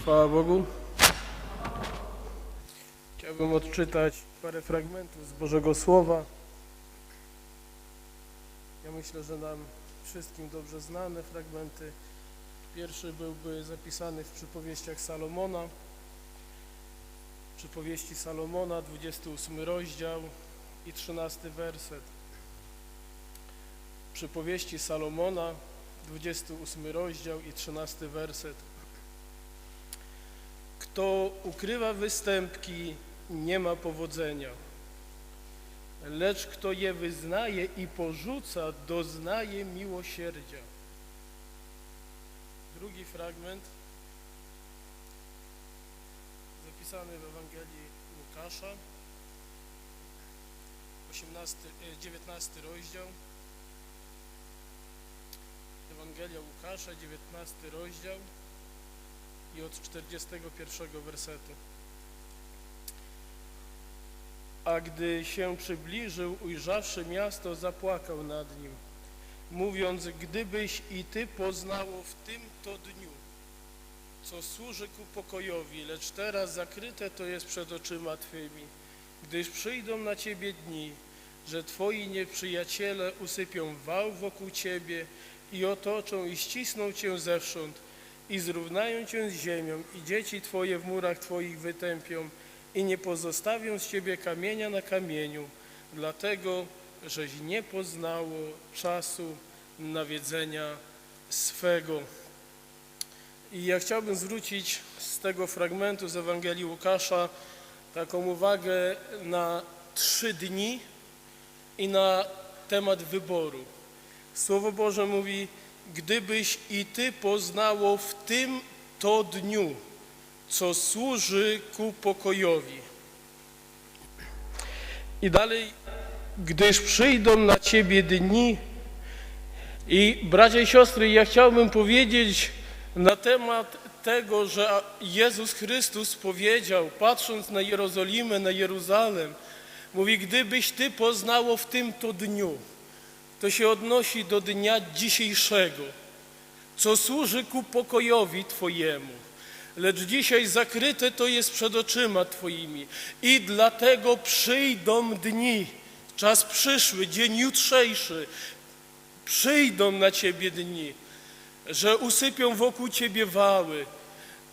Chwała Bogu. Chciałbym odczytać parę fragmentów z Bożego Słowa. Ja myślę, że nam wszystkim dobrze znane fragmenty. Pierwszy byłby zapisany w przypowieściach Salomona. Przypowieści Salomona, 28 rozdział i 13 werset. Przypowieści Salomona, 28 rozdział i 13 werset. Kto ukrywa występki, nie ma powodzenia. Lecz kto je wyznaje i porzuca, doznaje miłosierdzia. Drugi fragment zapisany w Ewangelii Łukasza, 18, e, 19 rozdział. Ewangelia Łukasza, 19 rozdział i od 41 wersetu. A gdy się przybliżył, ujrzawszy miasto, zapłakał nad nim, mówiąc, gdybyś i ty poznało w tym to dniu, co służy ku pokojowi, lecz teraz zakryte to jest przed oczyma twymi, gdyż przyjdą na ciebie dni, że twoi nieprzyjaciele usypią wał wokół ciebie i otoczą i ścisną cię zewsząd, i zrównają cię z ziemią, i dzieci twoje w murach twoich wytępią, i nie pozostawią z ciebie kamienia na kamieniu, dlatego, żeś nie poznało czasu nawiedzenia swego. I ja chciałbym zwrócić z tego fragmentu z Ewangelii Łukasza taką uwagę na trzy dni i na temat wyboru. Słowo Boże mówi, gdybyś i ty poznało w tym to dniu, co służy ku pokojowi. I dalej, gdyż przyjdą na ciebie dni i bracia i siostry, ja chciałbym powiedzieć na temat tego, że Jezus Chrystus powiedział, patrząc na Jerozolimę, na Jeruzalem, mówi, gdybyś ty poznało w tym to dniu, to się odnosi do dnia dzisiejszego, co służy ku pokojowi Twojemu. Lecz dzisiaj zakryte to jest przed oczyma Twoimi i dlatego przyjdą dni, czas przyszły, dzień jutrzejszy, przyjdą na Ciebie dni, że usypią wokół Ciebie wały,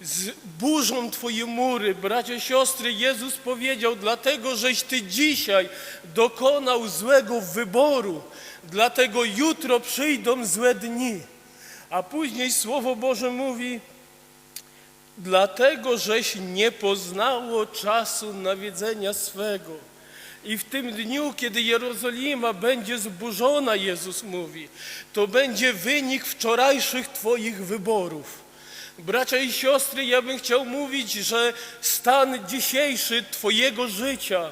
zburzą Twoje mury. Bracia, siostry, Jezus powiedział, dlatego żeś Ty dzisiaj dokonał złego wyboru, dlatego jutro przyjdą złe dni. A później Słowo Boże mówi, dlatego żeś nie poznało czasu nawiedzenia swego. I w tym dniu, kiedy Jerozolima będzie zburzona, Jezus mówi, to będzie wynik wczorajszych Twoich wyborów. Bracia i siostry, ja bym chciał mówić, że stan dzisiejszy Twojego życia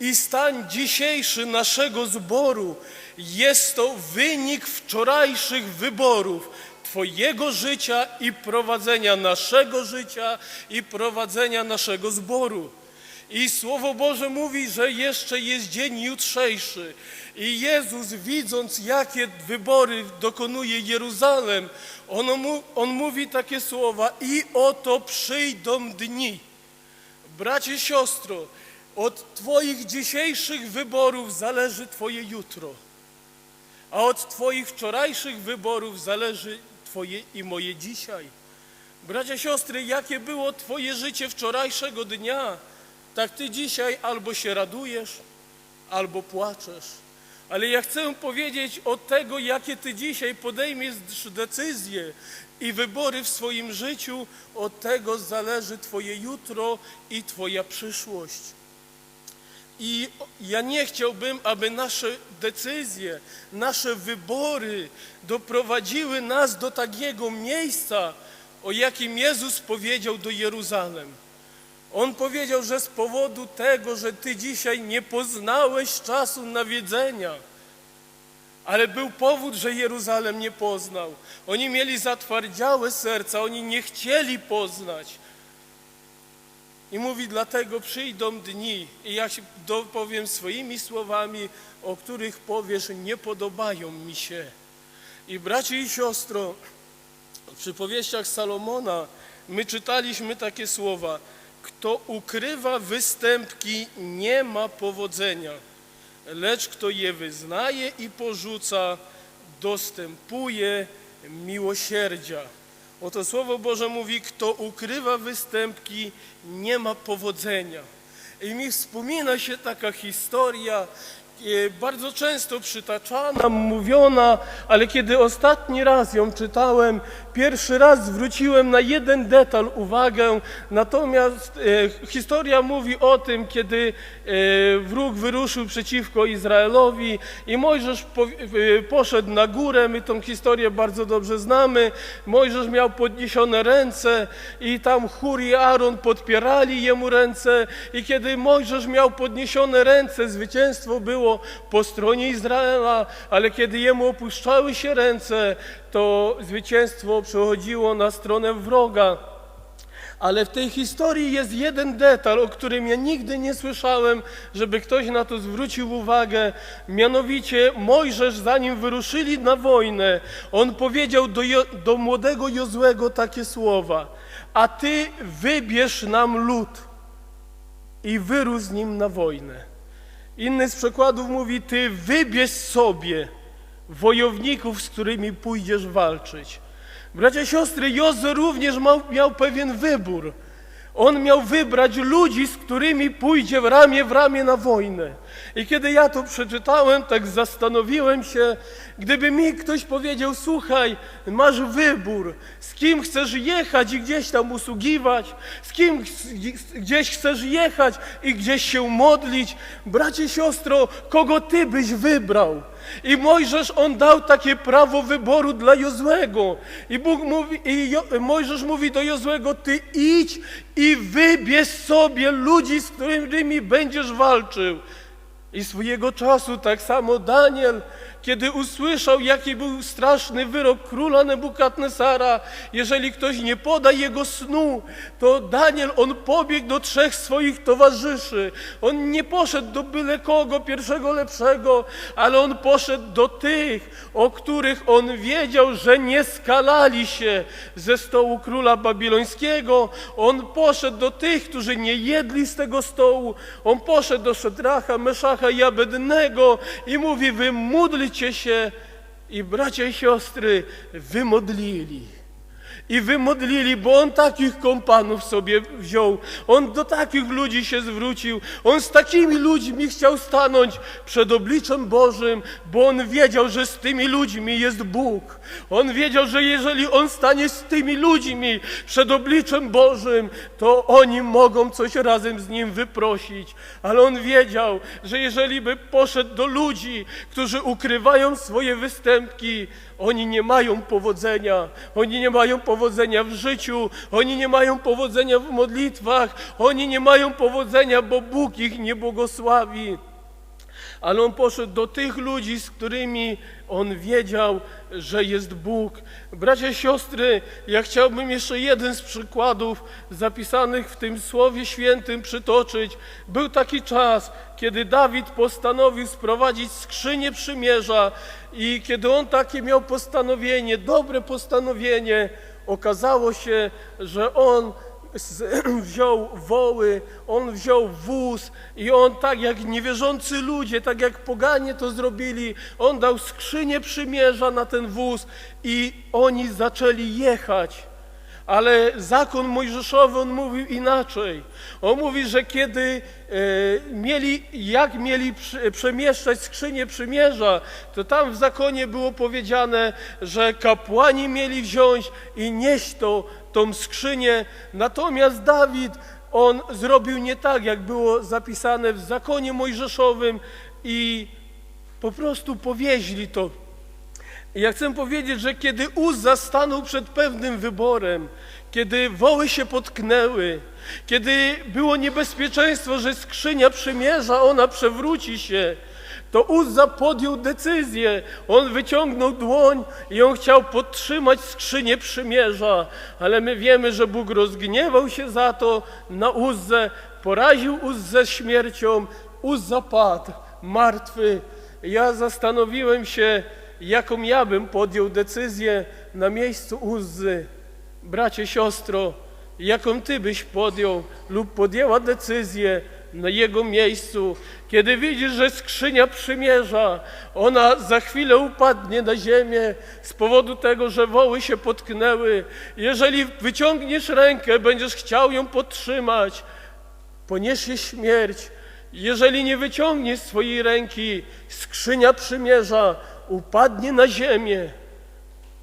i stan dzisiejszy naszego zboru jest to wynik wczorajszych wyborów Twojego życia i prowadzenia naszego życia i prowadzenia naszego zboru. I Słowo Boże mówi, że jeszcze jest dzień jutrzejszy. I Jezus, widząc, jakie wybory dokonuje Jeruzalem, on, on mówi takie słowa: I oto przyjdą dni. Bracie, siostro, od Twoich dzisiejszych wyborów zależy Twoje jutro, a od Twoich wczorajszych wyborów zależy Twoje i moje dzisiaj. Bracia, siostry, jakie było Twoje życie wczorajszego dnia, tak Ty dzisiaj albo się radujesz, albo płaczesz. Ale ja chcę powiedzieć o tego, jakie Ty dzisiaj podejmiesz decyzje i wybory w swoim życiu, od tego zależy Twoje jutro i Twoja przyszłość. I ja nie chciałbym, aby nasze decyzje, nasze wybory doprowadziły nas do takiego miejsca, o jakim Jezus powiedział do Jeruzalem. On powiedział, że z powodu tego, że Ty dzisiaj nie poznałeś czasu nawiedzenia, ale był powód, że Jeruzalem nie poznał. Oni mieli zatwardziałe serca, oni nie chcieli poznać. I mówi, dlatego przyjdą dni, i ja się dopowiem swoimi słowami, o których powiesz, nie podobają mi się. I bracie i siostro, W przypowieściach Salomona my czytaliśmy takie słowa: Kto ukrywa występki, nie ma powodzenia, lecz kto je wyznaje i porzuca, dostępuje miłosierdzia. Oto Słowo Boże mówi, kto ukrywa występki, nie ma powodzenia. I mi wspomina się taka historia, bardzo często przytaczana, mówiona, ale kiedy ostatni raz ją czytałem, pierwszy raz zwróciłem na jeden detal uwagę, natomiast e, historia mówi o tym, kiedy e, wróg wyruszył przeciwko Izraelowi i Mojżesz e, poszedł na górę, my tą historię bardzo dobrze znamy, Mojżesz miał podniesione ręce i tam Hur i Aaron podpierali jemu ręce. I kiedy Mojżesz miał podniesione ręce, zwycięstwo było po stronie Izraela, ale kiedy jemu opuszczały się ręce, to zwycięstwo przechodziło na stronę wroga. Ale w tej historii jest jeden detal, o którym ja nigdy nie słyszałem, żeby ktoś na to zwrócił uwagę. Mianowicie Mojżesz, zanim wyruszyli na wojnę, on powiedział do, Jo- do młodego Jozłego takie słowa. A ty wybierz nam lud i wyrusz z nim na wojnę. Inny z przekładów mówi, ty wybierz sobie wojowników, z którymi pójdziesz walczyć. Bracia siostry, Jozue również miał, miał pewien wybór. On miał wybrać ludzi, z którymi pójdzie w ramię w ramię na wojnę. I kiedy ja to przeczytałem, tak zastanowiłem się, gdyby mi ktoś powiedział, słuchaj, masz wybór, z kim chcesz jechać i gdzieś tam usługiwać, z kim gdzieś chcesz jechać i gdzieś się modlić. Bracie, siostro, kogo ty byś wybrał? I Mojżesz, on dał takie prawo wyboru dla Jozłego. I Bóg mówi, i jo, Mojżesz mówi do Jozłego, ty idź i wybierz sobie ludzi, z którymi będziesz walczył. I swojego czasu tak samo Daniel, kiedy usłyszał, jaki był straszny wyrok króla Nebukadnesara, jeżeli ktoś nie poda jego snu, to Daniel, on pobiegł do trzech swoich towarzyszy. On nie poszedł do byle kogo, pierwszego lepszego, ale on poszedł do tych, o których on wiedział, że nie skalali się ze stołu króla babilońskiego. On poszedł do tych, którzy nie jedli z tego stołu. On poszedł do Szedracha, Meszacha i Abednego i mówi, wy módlcie się i bracia i siostry wymodlili. I wymodlili, bo on takich kompanów sobie wziął. On do takich ludzi się zwrócił. On z takimi ludźmi chciał stanąć przed obliczem Bożym, bo on wiedział, że z tymi ludźmi jest Bóg. On wiedział, że jeżeli on stanie z tymi ludźmi przed obliczem Bożym, to oni mogą coś razem z nim wyprosić. Ale on wiedział, że jeżeli by poszedł do ludzi, którzy ukrywają swoje występki, oni nie mają powodzenia. Oni nie mają powodzenia w życiu. Oni nie mają powodzenia w modlitwach. Oni nie mają powodzenia, bo Bóg ich nie błogosławi. Ale on poszedł do tych ludzi, z którymi on wiedział, że jest Bóg. Bracia i siostry, ja chciałbym jeszcze jeden z przykładów zapisanych w tym Słowie Świętym przytoczyć. Był taki czas, kiedy Dawid postanowił sprowadzić skrzynię przymierza i kiedy on takie miał postanowienie, dobre postanowienie, okazało się, że on wziął woły, on wziął wóz i on tak jak niewierzący ludzie, tak jak poganie to zrobili, on dał skrzynię przymierza na ten wóz i oni zaczęli jechać. Ale zakon mojżeszowy, on mówił inaczej. On mówi, że kiedy e, mieli, jak mieli przemieszczać skrzynię przymierza, to tam w zakonie było powiedziane, że kapłani mieli wziąć i nieść to, tą skrzynię. Natomiast Dawid, on zrobił nie tak, jak było zapisane w zakonie mojżeszowym i po prostu powieźli to i Ja chcę powiedzieć, że kiedy Uzza stanął przed pewnym wyborem, kiedy woły się potknęły, kiedy było niebezpieczeństwo, że skrzynia przymierza, ona przewróci się, to Uzza podjął decyzję. On wyciągnął dłoń i on chciał podtrzymać skrzynię przymierza, ale my wiemy, że Bóg rozgniewał się za to na Uzzę, poraził Uzzę śmiercią, Uzza padł, martwy. Ja zastanowiłem się, jaką ja bym podjął decyzję, na miejscu Uzzy. Bracie, siostro, jaką Ty byś podjął lub podjęła decyzję na jego miejscu, kiedy widzisz, że skrzynia przymierza, ona za chwilę upadnie na ziemię z powodu tego, że woły się potknęły. Jeżeli wyciągniesz rękę, będziesz chciał ją podtrzymać, poniesie śmierć. Jeżeli nie wyciągniesz swojej ręki, skrzynia przymierza upadnie na ziemię.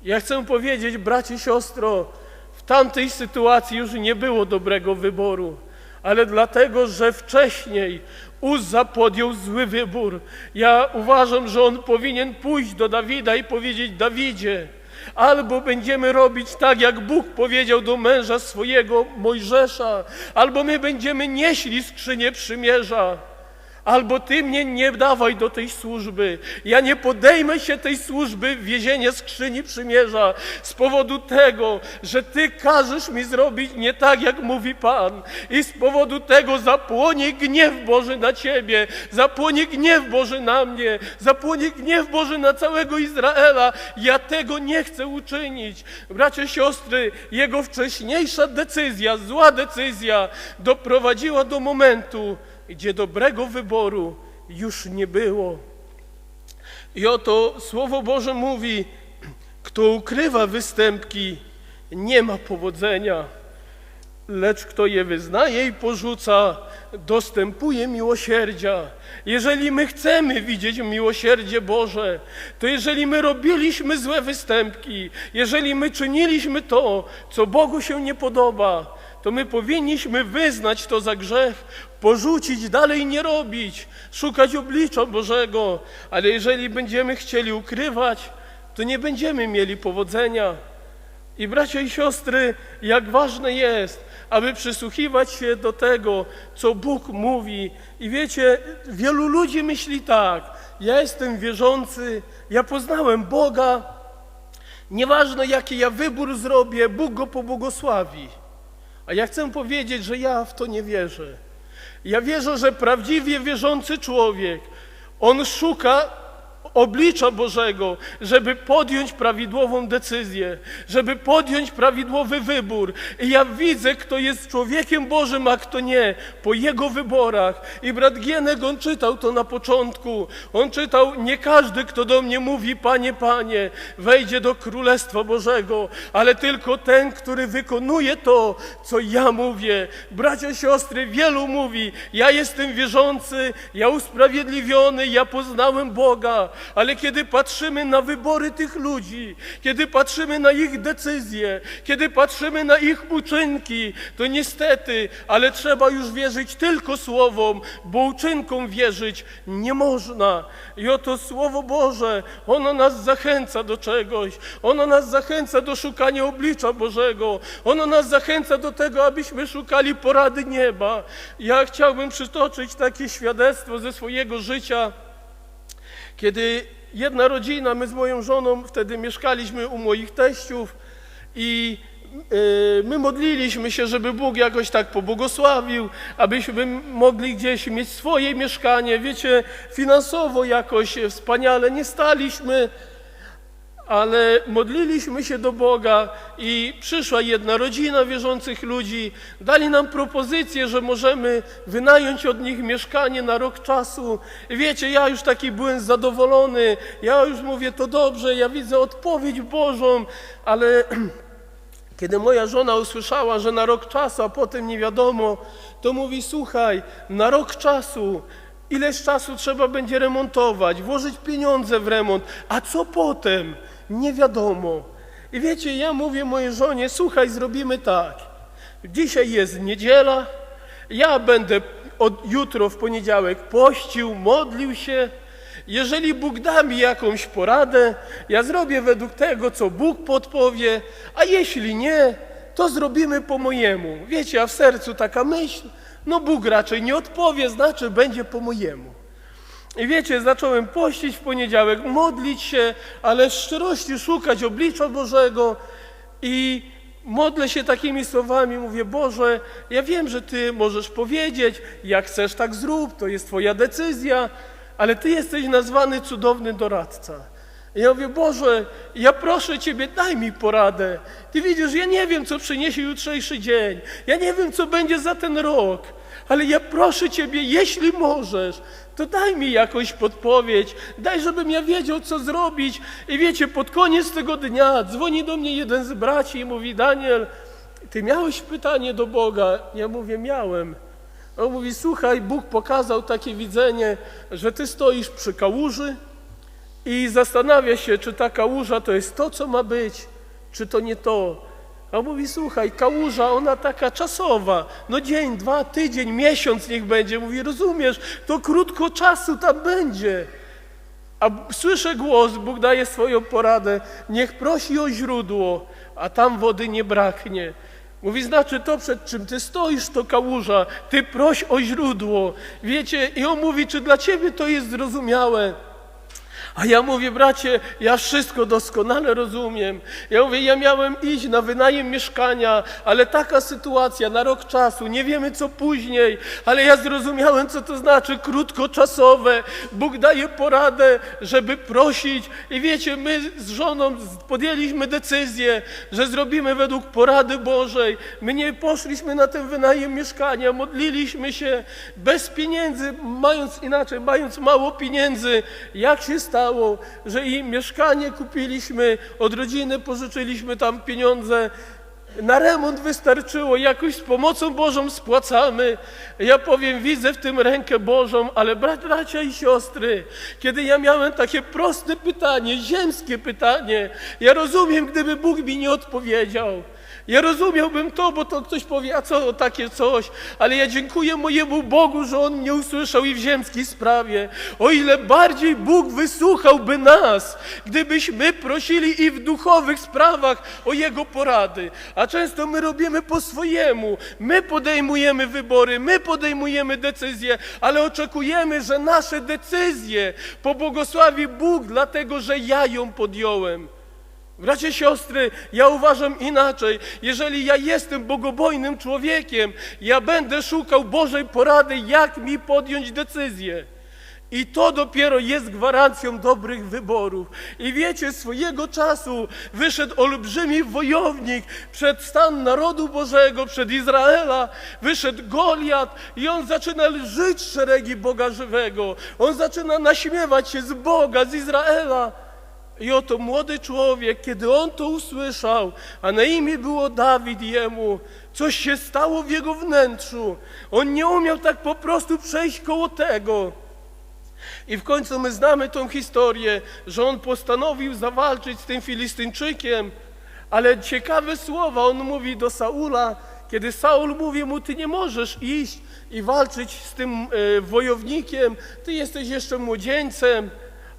Ja chcę powiedzieć, bracie, siostro, w tamtej sytuacji już nie było dobrego wyboru, ale dlatego, że wcześniej Uzza podjął zły wybór. Ja uważam, że on powinien pójść do Dawida i powiedzieć: Dawidzie, albo będziemy robić tak, jak Bóg powiedział do męża swojego Mojżesza, albo my będziemy nieśli skrzynię przymierza. Albo ty mnie nie dawaj do tej służby. Ja nie podejmę się tej służby wiezienia skrzyni przymierza z powodu tego, że ty każesz mi zrobić nie tak, jak mówi Pan. I z powodu tego zapłonie gniew Boży na ciebie, zapłonie gniew Boży na mnie, zapłonie gniew Boży na całego Izraela. Ja tego nie chcę uczynić. Bracia, siostry, jego wcześniejsza decyzja, zła decyzja doprowadziła do momentu, gdzie dobrego wyboru już nie było. I oto Słowo Boże mówi, kto ukrywa występki, nie ma powodzenia, lecz kto je wyznaje i porzuca, dostępuje miłosierdzia. Jeżeli my chcemy widzieć miłosierdzie Boże, to jeżeli my robiliśmy złe występki, jeżeli my czyniliśmy to, co Bogu się nie podoba, to my powinniśmy wyznać to za grzech, porzucić, dalej nie robić, szukać oblicza Bożego. Ale jeżeli będziemy chcieli ukrywać, to nie będziemy mieli powodzenia. I bracia i siostry, jak ważne jest, aby przysłuchiwać się do tego, co Bóg mówi. I wiecie, wielu ludzi myśli tak: ja jestem wierzący, ja poznałem Boga, nieważne jaki ja wybór zrobię, Bóg go pobłogosławi. A ja chcę powiedzieć, że ja w to nie wierzę. Ja wierzę, że prawdziwie wierzący człowiek, on szuka oblicza Bożego, żeby podjąć prawidłową decyzję, żeby podjąć prawidłowy wybór. I ja widzę, kto jest człowiekiem Bożym, a kto nie, po jego wyborach. I brat Gienek, on czytał to na początku. On czytał, nie każdy, kto do mnie mówi, Panie, Panie, wejdzie do Królestwa Bożego, ale tylko ten, który wykonuje to, co ja mówię. Bracia, siostry, wielu mówi, ja jestem wierzący, ja usprawiedliwiony, ja poznałem Boga, ale kiedy patrzymy na wybory tych ludzi, kiedy patrzymy na ich decyzje, kiedy patrzymy na ich uczynki, to niestety, ale trzeba już wierzyć tylko słowom, bo uczynkom wierzyć nie można. I oto Słowo Boże, ono nas zachęca do czegoś, ono nas zachęca do szukania oblicza Bożego, ono nas zachęca do tego, abyśmy szukali porady nieba. Ja chciałbym przytoczyć takie świadectwo ze swojego życia. Kiedy jedna rodzina, my z moją żoną wtedy mieszkaliśmy u moich teściów i y, my modliliśmy się, żeby Bóg jakoś tak pobłogosławił, abyśmy mogli gdzieś mieć swoje mieszkanie. Wiecie, finansowo jakoś wspaniale nie staliśmy, ale modliliśmy się do Boga i przyszła jedna rodzina wierzących ludzi, dali nam propozycję, że możemy wynająć od nich mieszkanie na rok czasu. Wiecie, ja już taki byłem zadowolony, ja już mówię, to dobrze, ja widzę odpowiedź Bożą, ale kiedy moja żona usłyszała, że na rok czasu, a potem nie wiadomo, to mówi, słuchaj, na rok czasu Ileś czasu trzeba będzie remontować, włożyć pieniądze w remont, a co potem? Nie wiadomo. I wiecie, ja mówię mojej żonie, słuchaj, zrobimy tak. Dzisiaj jest niedziela, ja będę od jutro w poniedziałek pościł, modlił się. Jeżeli Bóg da mi jakąś poradę, ja zrobię według tego, co Bóg podpowie, a jeśli nie, to zrobimy po mojemu. Wiecie, a w sercu taka myśl, no Bóg raczej nie odpowie, znaczy będzie po mojemu. I wiecie, zacząłem pościć w poniedziałek, modlić się, ale w szczerości szukać oblicza Bożego i modlę się takimi słowami, mówię, Boże, ja wiem, że Ty możesz powiedzieć, jak chcesz, tak zrób, to jest Twoja decyzja, ale Ty jesteś nazwany cudowny doradca. I ja mówię, Boże, ja proszę Ciebie, daj mi poradę. Ty widzisz, ja nie wiem, co przyniesie jutrzejszy dzień. Ja nie wiem, co będzie za ten rok. Ale ja proszę Ciebie, jeśli możesz, to daj mi jakąś podpowiedź. Daj, żebym ja wiedział, co zrobić. I wiecie, pod koniec tego dnia dzwoni do mnie jeden z braci i mówi, Daniel, Ty miałeś pytanie do Boga? Ja mówię, miałem. On mówi, słuchaj, Bóg pokazał takie widzenie, że Ty stoisz przy kałuży, i zastanawia się, czy ta kałuża to jest to, co ma być, czy to nie to. A on mówi, słuchaj, kałuża, ona taka czasowa, no dzień, dwa, tydzień, miesiąc niech będzie. Mówi, rozumiesz, to krótko czasu tam będzie. A słyszę głos, Bóg daje swoją poradę, niech prosi o źródło, a tam wody nie braknie. Mówi, znaczy to, przed czym ty stoisz, to kałuża, ty proś o źródło. Wiecie, i on mówi, czy dla ciebie to jest zrozumiałe. A ja mówię, bracie, ja wszystko doskonale rozumiem. Ja mówię, ja miałem iść na wynajem mieszkania, ale taka sytuacja na rok czasu, nie wiemy co później, ale ja zrozumiałem, co to znaczy krótkoczasowe. Bóg daje poradę, żeby prosić. I wiecie, my z żoną podjęliśmy decyzję, że zrobimy według porady Bożej. My nie poszliśmy na ten wynajem mieszkania, modliliśmy się bez pieniędzy, mając inaczej, mając mało pieniędzy. Jak się stało, że i mieszkanie kupiliśmy, od rodziny pożyczyliśmy tam pieniądze, na remont wystarczyło, jakoś z pomocą Bożą spłacamy. Ja powiem, widzę w tym rękę Bożą, ale bracia i siostry, kiedy ja miałem takie proste pytanie, ziemskie pytanie, ja rozumiem, gdyby Bóg mi nie odpowiedział. Ja rozumiałbym to, bo to ktoś powie, a co takie coś, ale ja dziękuję mojemu Bogu, że On mnie usłyszał i w ziemskiej sprawie. O ile bardziej Bóg wysłuchałby nas, gdybyśmy prosili i w duchowych sprawach o Jego porady. A często my robimy po swojemu. My podejmujemy wybory, my podejmujemy decyzje, ale oczekujemy, że nasze decyzje pobłogosławi Bóg, dlatego że ja ją podjąłem. Bracie, siostry, ja uważam inaczej. Jeżeli ja jestem bogobojnym człowiekiem, ja będę szukał Bożej porady, jak mi podjąć decyzję. I to dopiero jest gwarancją dobrych wyborów. I wiecie, swojego czasu wyszedł olbrzymi wojownik przed stan narodu Bożego, przed Izraela. Wyszedł Goliat i on zaczyna lżyć szeregi Boga żywego. On zaczyna naśmiewać się z Boga, z Izraela. I oto młody człowiek, kiedy on to usłyszał, a na imię było Dawid jemu, coś się stało w jego wnętrzu. On nie umiał tak po prostu przejść koło tego. I w końcu my znamy tą historię, że on postanowił zawalczyć z tym Filistyńczykiem, ale ciekawe słowa on mówi do Saula, kiedy Saul mówi mu, ty nie możesz iść i walczyć z tym e, wojownikiem, ty jesteś jeszcze młodzieńcem,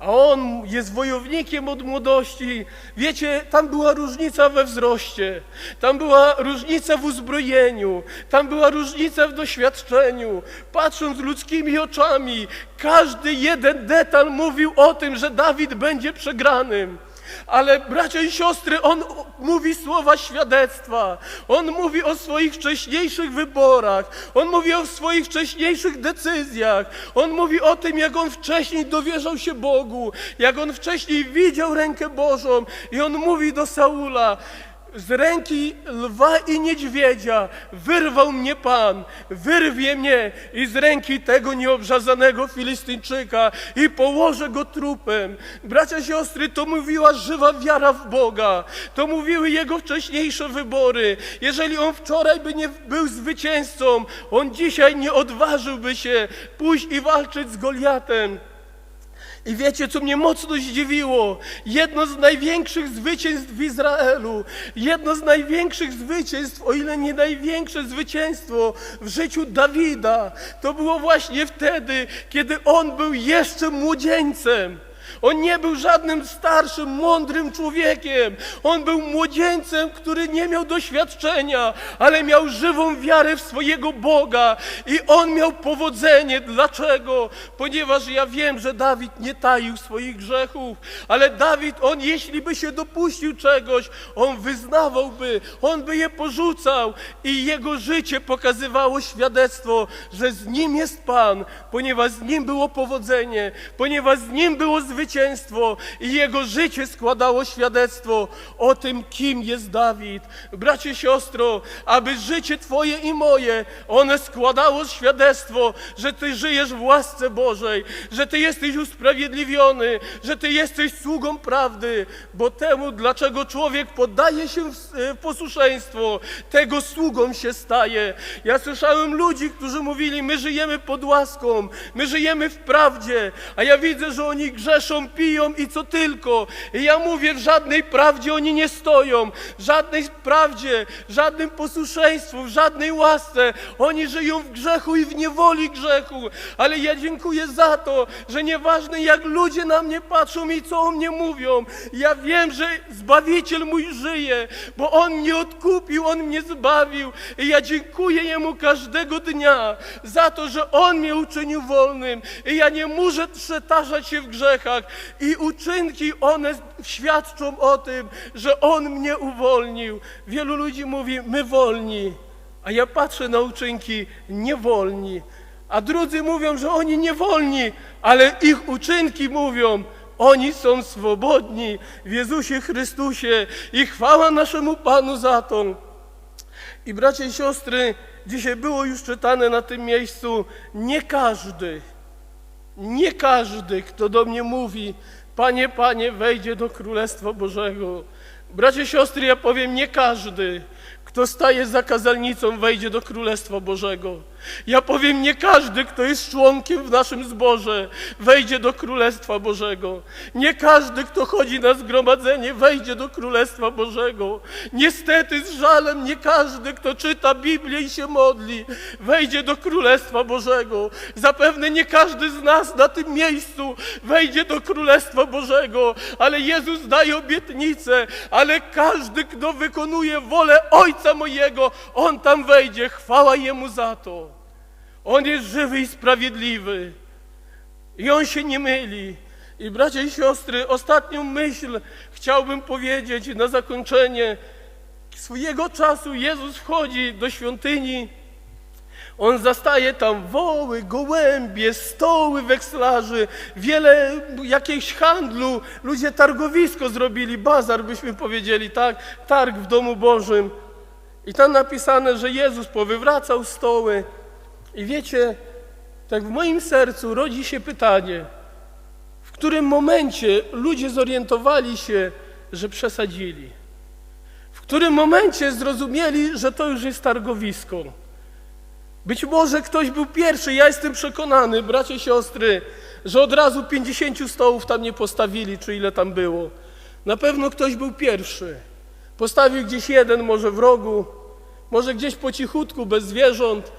a on jest wojownikiem od młodości. Wiecie, tam była różnica we wzroście, tam była różnica w uzbrojeniu, tam była różnica w doświadczeniu. Patrząc ludzkimi oczami, każdy jeden detal mówił o tym, że Dawid będzie przegranym. Ale bracia i siostry, on mówi słowa świadectwa. On mówi o swoich wcześniejszych wyborach. On mówi o swoich wcześniejszych decyzjach. On mówi o tym, jak on wcześniej dowierzał się Bogu, jak on wcześniej widział rękę Bożą. I on mówi do Saula, z ręki lwa i niedźwiedzia wyrwał mnie Pan, wyrwie mnie i z ręki tego nieobrzazanego Filistyńczyka i położę go trupem. Bracia, siostry, to mówiła żywa wiara w Boga. To mówiły jego wcześniejsze wybory. Jeżeli on wczoraj by nie był zwycięzcą, on dzisiaj nie odważyłby się pójść i walczyć z Goliatem. I wiecie, co mnie mocno zdziwiło? Jedno z największych zwycięstw w Izraelu, jedno z największych zwycięstw, o ile nie największe zwycięstwo w życiu Dawida, to było właśnie wtedy, kiedy on był jeszcze młodzieńcem. On nie był żadnym starszym, mądrym człowiekiem. On był młodzieńcem, który nie miał doświadczenia, ale miał żywą wiarę w swojego Boga. I on miał powodzenie. Dlaczego? Ponieważ ja wiem, że Dawid nie taił swoich grzechów, ale Dawid, on jeśli by się dopuścił czegoś, on wyznawałby, on by je porzucał i jego życie pokazywało świadectwo, że z nim jest Pan, ponieważ z nim było powodzenie, ponieważ z nim było zwycięstwo zwycięstwo i jego życie składało świadectwo o tym, kim jest Dawid. Bracie, siostro, aby życie Twoje i moje, one składało świadectwo, że Ty żyjesz w łasce Bożej, że Ty jesteś usprawiedliwiony, że Ty jesteś sługą prawdy, bo temu, dlaczego człowiek poddaje się w w posłuszeństwo, tego sługą się staje. Ja słyszałem ludzi, którzy mówili, my żyjemy pod łaską, my żyjemy w prawdzie, a ja widzę, że oni grzeszą, piją i co tylko. I ja mówię, w żadnej prawdzie oni nie stoją, w żadnej prawdzie, w żadnym posłuszeństwu, w żadnej łasce. Oni żyją w grzechu i w niewoli grzechu, ale ja dziękuję za to, że nieważne jak ludzie na mnie patrzą i co o mnie mówią, ja wiem, że Zbawiciel mój żyje, bo On mnie odkupił, On mnie zbawił i ja dziękuję Jemu każdego dnia za to, że On mnie uczynił wolnym i ja nie muszę przetarzać się w grzechach i uczynki one świadczą o tym, że On mnie uwolnił. Wielu ludzi mówi, my wolni, a ja patrzę na uczynki niewolni, a drudzy mówią, że oni niewolni, ale ich uczynki mówią, oni są swobodni w Jezusie Chrystusie i chwała naszemu Panu za to. I bracia i siostry, dzisiaj było już czytane na tym miejscu, nie każdy, nie każdy, kto do mnie mówi, Panie, Panie, wejdzie do Królestwa Bożego. Bracia i siostry, ja powiem, nie każdy, kto staje za kazalnicą, wejdzie do Królestwa Bożego. Ja powiem, nie każdy, kto jest członkiem w naszym zborze, wejdzie do Królestwa Bożego. Nie każdy, kto chodzi na zgromadzenie, wejdzie do Królestwa Bożego. Niestety, z żalem, nie każdy, kto czyta Biblię i się modli, wejdzie do Królestwa Bożego. Zapewne nie każdy z nas na tym miejscu wejdzie do Królestwa Bożego, ale Jezus daje obietnicę, ale każdy, kto wykonuje wolę Ojca mojego, On tam wejdzie. Chwała Jemu za to. On jest żywy i sprawiedliwy. I On się nie myli. I bracia i siostry, ostatnią myśl chciałbym powiedzieć na zakończenie. Swojego czasu Jezus wchodzi do świątyni. On zastaje tam woły, gołębie, stoły wekslarzy, wiele jakiegoś handlu. Ludzie targowisko zrobili, bazar byśmy powiedzieli, tak? Targ w domu Bożym. I tam napisane, że Jezus powywracał stoły. I wiecie, tak w moim sercu rodzi się pytanie, w którym momencie ludzie zorientowali się, że przesadzili? W którym momencie zrozumieli, że to już jest targowisko? Być może ktoś był pierwszy, ja jestem przekonany, bracie, siostry, że od razu 50 stołów tam nie postawili, czy ile tam było. Na pewno ktoś był pierwszy. Postawił gdzieś jeden, może w rogu, może gdzieś po cichutku, bez zwierząt,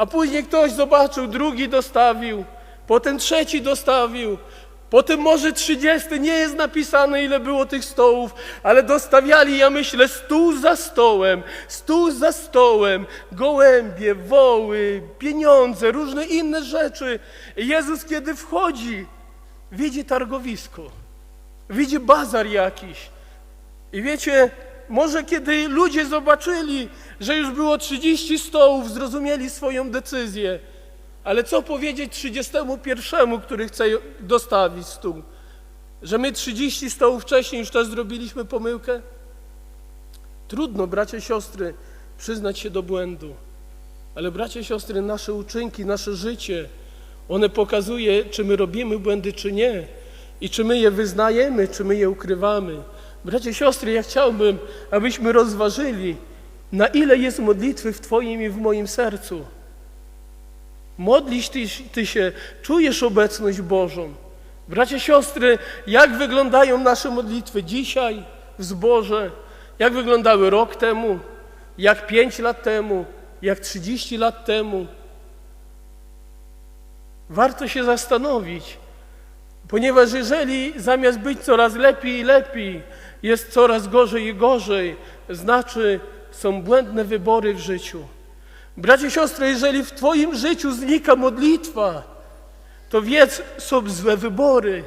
a później ktoś zobaczył, drugi dostawił, potem trzeci dostawił, potem może trzydziesty, nie jest napisane ile było tych stołów, ale dostawiali, ja myślę, stół za stołem, stół za stołem, gołębie, woły, pieniądze, różne inne rzeczy. I Jezus, kiedy wchodzi, widzi targowisko, widzi bazar jakiś. I wiecie, może kiedy ludzie zobaczyli, że już było 30 stołów, zrozumieli swoją decyzję. Ale co powiedzieć 31, który chce dostawić stół? Że my 30 stołów wcześniej już też zrobiliśmy pomyłkę? Trudno, bracia siostry, przyznać się do błędu. Ale bracia siostry, nasze uczynki, nasze życie, one pokazuje, czy my robimy błędy, czy nie. I czy my je wyznajemy, czy my je ukrywamy. Bracia siostry, ja chciałbym, abyśmy rozważyli, na ile jest modlitwy w Twoim i w moim sercu. Modlisz ty, ty się, czujesz obecność Bożą. Bracia, siostry, jak wyglądają nasze modlitwy dzisiaj w zborze? Jak wyglądały rok temu? Jak pięć lat temu? Jak trzydzieści lat temu? Warto się zastanowić, ponieważ jeżeli zamiast być coraz lepiej i lepiej, jest coraz gorzej i gorzej, znaczy są błędne wybory w życiu. Bracie siostry, jeżeli w Twoim życiu znika modlitwa, to wiedz, są złe wybory.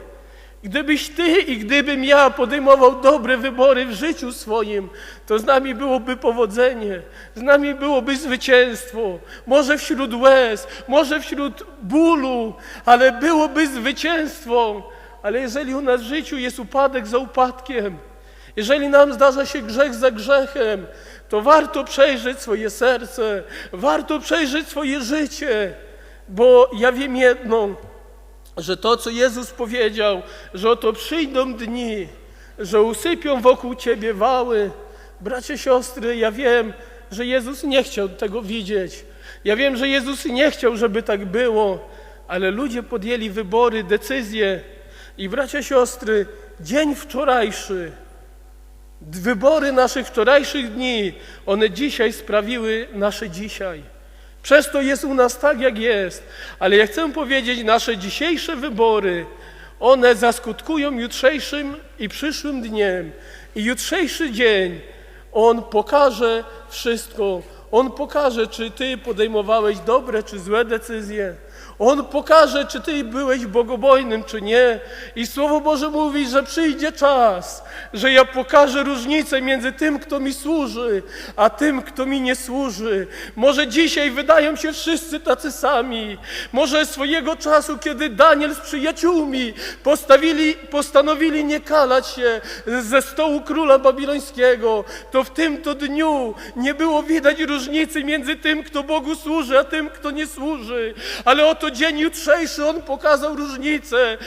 Gdybyś Ty i gdybym ja podejmował dobre wybory w życiu swoim, to z nami byłoby powodzenie, z nami byłoby zwycięstwo. Może wśród łez, może wśród bólu, ale byłoby zwycięstwo. ale jeżeli u nas w życiu jest upadek za upadkiem, jeżeli nam zdarza się grzech za grzechem, to warto przejrzeć swoje serce, warto przejrzeć swoje życie, bo ja wiem jedno, że to, co Jezus powiedział, że oto przyjdą dni, że usypią wokół Ciebie wały. Bracie, siostry, ja wiem, że Jezus nie chciał tego widzieć. Ja wiem, że Jezus nie chciał, żeby tak było, ale ludzie podjęli wybory, decyzje. I bracia, siostry, dzień wczorajszy, wybory naszych wczorajszych dni, one dzisiaj sprawiły nasze dzisiaj. Przez to jest u nas tak, jak jest. Ale ja chcę powiedzieć, nasze dzisiejsze wybory, one zaskutkują jutrzejszym i przyszłym dniem. I jutrzejszy dzień, on pokaże wszystko. On pokaże, czy ty podejmowałeś dobre czy złe decyzje. On pokaże, czy ty byłeś bogobojnym, czy nie. I Słowo Boże mówi, że przyjdzie czas, że ja pokażę różnicę między tym, kto mi służy, a tym, kto mi nie służy. Może dzisiaj wydają się wszyscy tacy sami. Może swojego czasu, kiedy Daniel z przyjaciółmi postawili, postanowili nie kalać się ze stołu króla babilońskiego, to w tym to dniu nie było widać różnicy między tym, kto Bogu służy, a tym, kto nie służy. Ale oto dzień jutrzejszy on pokazał różnicę.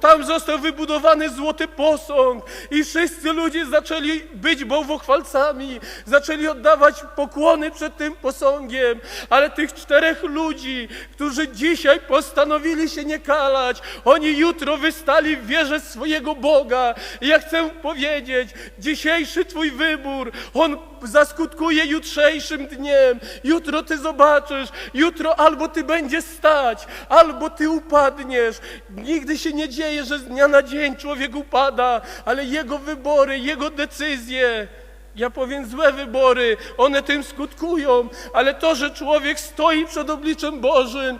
Tam został wybudowany złoty posąg i wszyscy ludzie zaczęli być bałwochwalcami, zaczęli oddawać pokłony przed tym posągiem. Ale tych czterech ludzi, którzy dzisiaj postanowili się nie kalać, oni jutro wystali w wierze swojego Boga. I ja chcę powiedzieć, dzisiejszy Twój wybór, on zaskutkuje jutrzejszym dniem. Jutro Ty zobaczysz, jutro albo Ty będziesz stać, albo Ty upadniesz. Nigdy się nie dzieje, że z dnia na dzień człowiek upada, ale jego wybory, jego decyzje, ja powiem złe wybory, one tym skutkują, ale to, że człowiek stoi przed obliczem Bożym,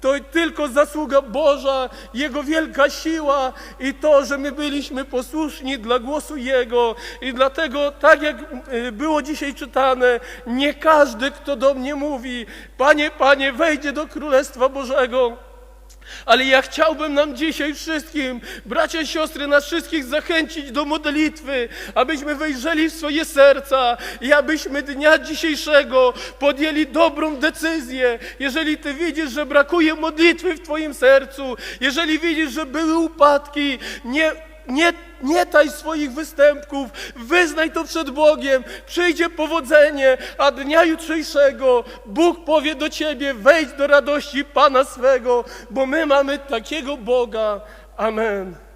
to tylko zasługa Boża, Jego wielka siła i to, że my byliśmy posłuszni dla głosu Jego. I dlatego, tak jak y, było dzisiaj czytane, nie każdy, kto do mnie mówi, Panie, Panie, wejdzie do Królestwa Bożego. Ale ja chciałbym nam dzisiaj wszystkim, bracia i siostry, nas wszystkich zachęcić do modlitwy, abyśmy wejrzeli w swoje serca i abyśmy dnia dzisiejszego podjęli dobrą decyzję. Jeżeli Ty widzisz, że brakuje modlitwy w Twoim sercu, jeżeli widzisz, że były upadki, nie nie, nie taj swoich występków, wyznaj to przed Bogiem, przyjdzie powodzenie, a dnia jutrzejszego Bóg powie do ciebie, wejdź do radości Pana swego, bo my mamy takiego Boga. Amen.